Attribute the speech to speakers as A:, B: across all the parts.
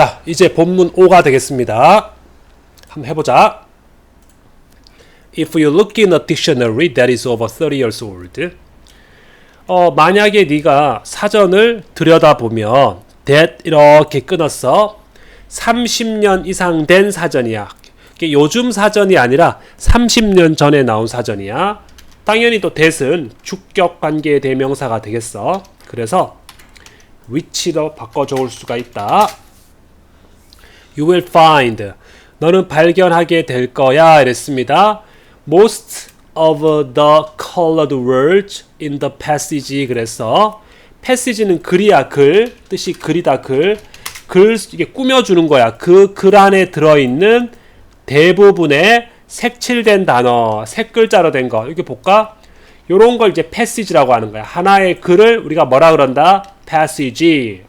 A: 자, 이제 본문 5가 되겠습니다. 한번 해보자. If you look in a dictionary that is over 30 years old. 어, 만약에 네가 사전을 들여다보면 that 이렇게 끊었어. 30년 이상 된 사전이야. 요즘 사전이 아니라 30년 전에 나온 사전이야. 당연히 또 that은 주격 관계의 대명사가 되겠어. 그래서 which로 바꿔 적을 수가 있다. You will find. 너는 발견하게 될 거야. 이랬습니다. Most of the colored words in the passage. 그래서 passage는 글이야 글. 뜻이 글이다 글. 글 이게 꾸며주는 거야. 그 글 안에 들어있는 대부분의 색칠된 단어, 색 글자로 된 거. 이렇게 볼까? 요런 걸 이제 passage라고 하는 거야. 하나의 글을 우리가 뭐라 그런다? passage.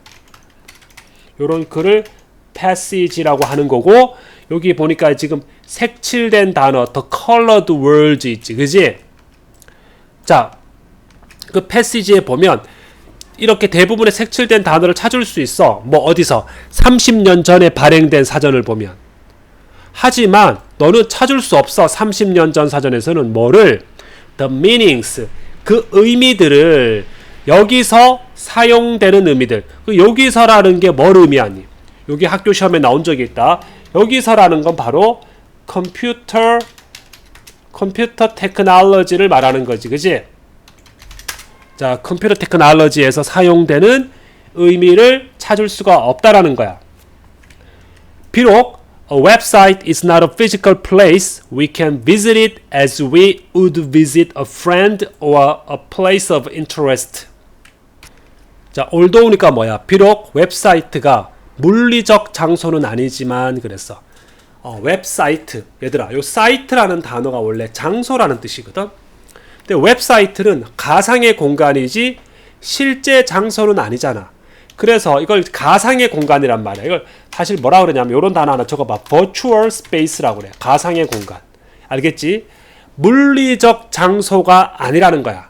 A: 요런 글을 passage라고 하는 거고 여기 보니까 지금 색칠된 단어 the colored words 있지 그지? 자그 passage에 보면 이렇게 대부분의 색칠된 단어를 찾을 수 있어. 뭐 어디서? 30년 전에 발행된 사전을 보면. 하지만 너는 찾을 수 없어. 30년 전 사전에서는 뭐를? The meanings 그 의미들을 여기서 사용되는 의미들. 그 여기서라는 게 뭘 의미하니 여기 학교 시험에 나온 적이 있다. 여기서라는 건 바로 컴퓨터 컴퓨터 테크놀로지를 말하는 거지. 그지? 자, 컴퓨터 테크놀로지에서 사용되는 의미를 찾을 수가 없다라는 거야. 비록 a website is not a physical place, we can visit it as we would visit a friend or a place of interest. 자, 올도우니까 뭐야? 비록 웹사이트가 물리적 장소는 아니지만 그랬어. 어, 웹사이트. 얘들아, 요 사이트라는 단어가 원래 장소라는 뜻이거든. 근데 웹사이트는 가상의 공간이지 실제 장소는 아니잖아. 그래서 이걸 가상의 공간이란 말이야. 이걸 사실 뭐라 그러냐면 요런 단어 하나 적어봐. virtual space라고 그래. 가상의 공간. 알겠지? 물리적 장소가 아니라는 거야.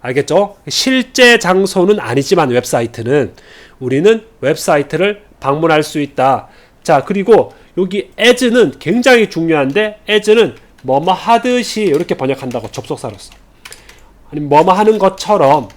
A: 알겠죠? 실제 장소는 아니지만 웹사이트는 우리는 웹사이트를 방문할 수 있다. 자, 그리고 여기 as는 굉장히 중요한데 as는 뭐뭐 하듯이 이렇게 번역한다고 접속사로서. 아니 뭐뭐 하는 것처럼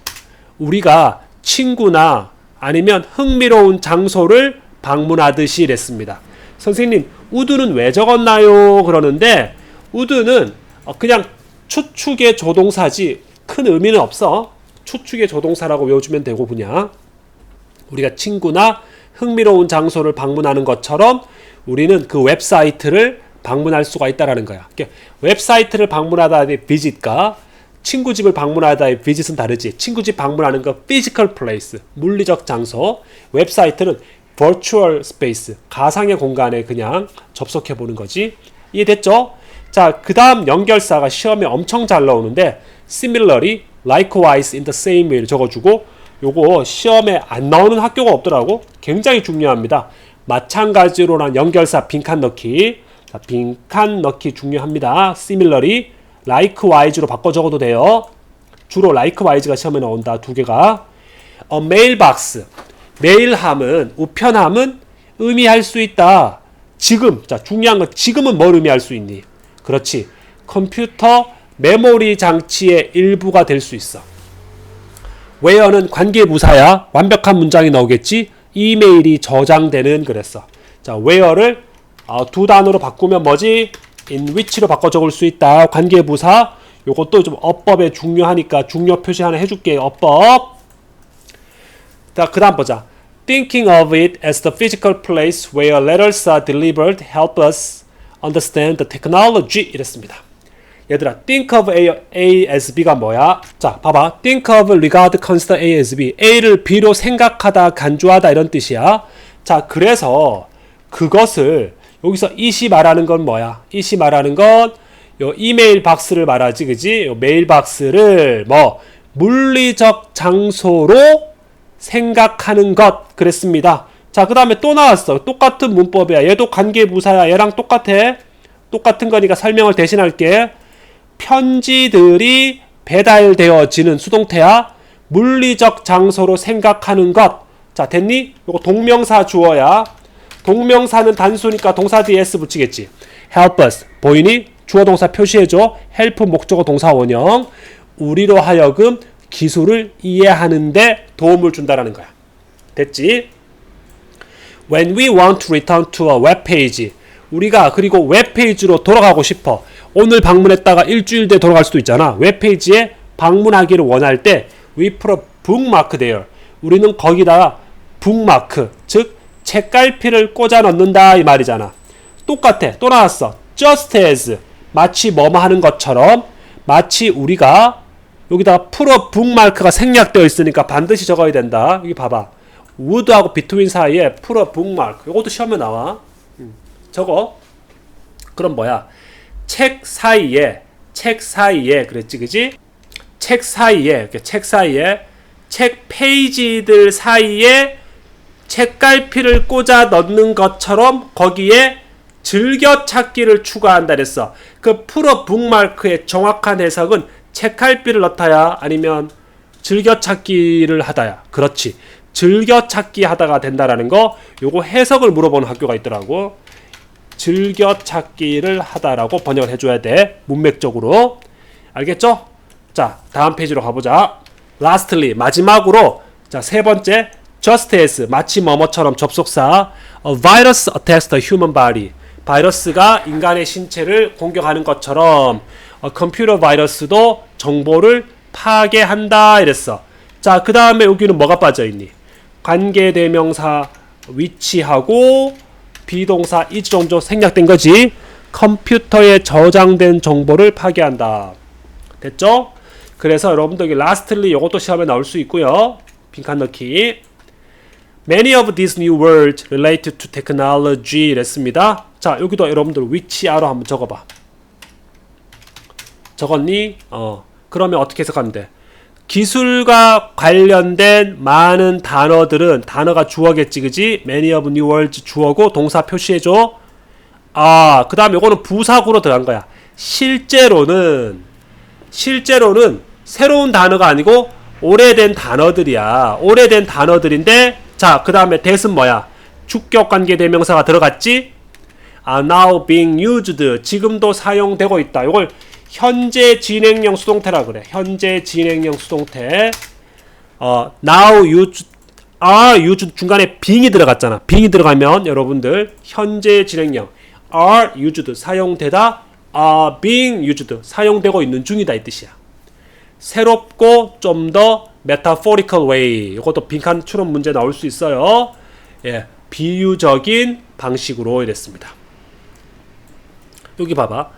A: 우리가 친구나 아니면 흥미로운 장소를 방문하듯이 이랬습니다. 선생님, 우드는 왜 적었나요? 그러는데 우드는 그냥 추측의 조동사지 큰 의미는 없어. 추측의 조동사라고 외워주면 되고 그냥 우리가 친구나 흥미로운 장소를 방문하는 것처럼 우리는 그 웹사이트를 방문할 수가 있다라는 거야. 웹사이트를 방문하다의 visit과 친구 집을 방문하다의 visit은 다르지. 친구 집 방문하는 거 physical place, 물리적 장소. 웹사이트는 virtual space, 가상의 공간에 그냥 접속해 보는 거지. 이해됐죠? 자, 그 다음 연결사가 시험에 엄청 잘 나오는데 similarly, likewise, in the same way 적어주고 요거 시험에 안 나오는 학교가 없더라고. 굉장히 중요합니다. 마찬가지로란 연결사 빈칸 넣기. 자, 빈칸 넣기 중요합니다. similarly, likewise로 바꿔 적어도 돼요. 주로 likewise가 시험에 나온다. 두 개가. 어, 메일박스. 메일함은 우편함은 의미할 수 있다. 지금. 자, 중요한 건 지금은 뭘 의미할 수 있니? 그렇지. 컴퓨터 메모리 장치의 일부가 될 수 있어. Where는 관계부사야. 완벽한 문장이 나오겠지. 이메일이 저장되는 그랬어. 자, where를 어, 두 단어로 바꾸면 뭐지? in which로 바꿔 적을 수 있다. 관계부사. 요것도 좀 어법에 중요하니까 중요 표시 하나 해줄게. 어법. 자, 그 다음 보자. Thinking of it as the physical place where letters are delivered help us understand the technology 이랬습니다. 얘들아, think of A, A as B가 뭐야? 자, 봐봐. think of, regard, consider A as B. A를 B로 생각하다, 간주하다 이런 뜻이야. 자, 그래서 그것을 여기서 이시 말하는 건 뭐야? 이시 말하는 건 요 이메일 박스를 말하지, 그지? 요 메일 박스를 뭐 물리적 장소로 생각하는 것 그랬습니다. 자, 그 다음에 또 나왔어. 똑같은 문법이야. 얘도 관계부사야. 얘랑 똑같아. 똑같은 거니까 설명을 대신할게. 편지들이 배달되어지는 수동태야. 물리적 장소로 생각하는 것. 자, 됐니? 이거 동명사 주어야. 동명사는 단수니까 동사 뒤에 s 붙이겠지. help us 보이니? 주어 동사 표시해줘. help 목적어 동사 원형. 우리로 하여금 기술을 이해하는데 도움을 준다라는 거야. 됐지? When we want to return to a web page, 우리가 그리고 웹 페이지로 돌아가고 싶어. 오늘 방문했다가 일주일 뒤에 돌아갈 수도 있잖아. 웹 페이지에 방문하기를 원할 때 we put a bookmark there. 우리는 거기다가 bookmark, 즉 책갈피를 꽂아 넣는다 이 말이잖아. 똑같아. 또 나왔어. just as 마치 뭐뭐 하는 것처럼 마치 우리가 여기다가 풀어 북마크가 생략되어 있으니까 반드시 적어야 된다. 여기 봐봐. would하고 between 사이에 풀어 북마크. 이것도 시험에 나와. 음, 저거. 그럼 뭐야? 책 사이에 책 사이에 그랬지 그지? 책 사이에 책 사이에 책 페이지들 사이에 책갈피를 꽂아 넣는 것처럼 거기에 즐겨찾기를 추가한다 그랬어. 그 풀어 북마크의 정확한 해석은 책갈피를 넣다야 아니면 즐겨찾기를 하다야. 그렇지. 즐겨찾기 하다가 된다라는 거 요거 해석을 물어보는 학교가 있더라고. 즐겨찾기를 하다라고 번역을 해줘야 돼. 문맥적으로. 알겠죠? 자, 다음 페이지로 가보자. lastly, 마지막으로, 자, 세 번째, just as, 마치 뭐뭐처럼 접속사, a virus attacks the human body. 바이러스가 인간의 신체를 공격하는 것처럼, 어, 컴퓨터 바이러스도 정보를 파괴한다. 이랬어. 자, 그 다음에 여기는 뭐가 빠져있니? 관계대명사 위치하고, 비동사 이정도 생략된 거지. 컴퓨터에 저장된 정보를 파괴한다. 됐죠? 그래서 여러분들 lastly 이것도 시험에 나올 수 있고요. 빈칸 넣기. Many of these new words related to technology 랬습니다. 자, 여기도 여러분들 위치하러 한번 적어봐. 적었니? 어. 그러면 어떻게 해석하면 돼? 기술과 관련된 많은 단어들은 단어가 주어겠지, 그지? Many of new words 주어고 동사 표시해줘. 아, 그 다음 요거는 부사구로 들어간 거야. 실제로는 실제로는 새로운 단어가 아니고 오래된 단어들이야. 오래된 단어들인데 자, 그 다음에 대은 뭐야? 주격 관계 대명사가 들어갔지? 아, now being used. 지금도 사용되고 있다. 이걸 현재 진행형 수동태라 그래. 현재 진행형 수동태. 어, now used are 중간에 being이 들어갔잖아. being이 들어가면 여러분들 현재 진행형 are used 사용되다 are being used 사용되고 있는 중이다 이 뜻이야. 새롭고 좀 더 metaphorical way 이것도 빈칸 추론 문제 나올 수 있어요. 예, 비유적인 방식으로 이랬습니다. 여기 봐봐.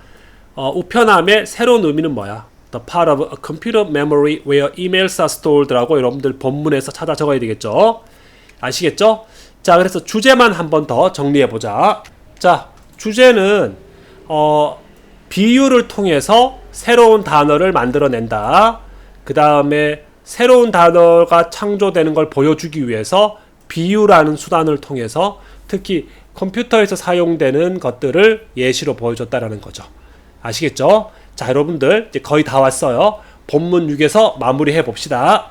A: 어, 우편함의 새로운 의미는 뭐야? The part of a computer memory where emails are stored라고 여러분들 본문에서 찾아 적어야 되겠죠? 아시겠죠? 자, 그래서 주제만 한 번 더 정리해 보자. 자, 주제는 어, 비유를 통해서 새로운 단어를 만들어낸다. 그 다음에 새로운 단어가 창조되는 걸 보여주기 위해서 비유라는 수단을 통해서 특히 컴퓨터에서 사용되는 것들을 예시로 보여줬다라는 거죠. 아시겠죠? 자, 여러분들 이제 거의 다 왔어요. 본문 6에서 마무리해 봅시다.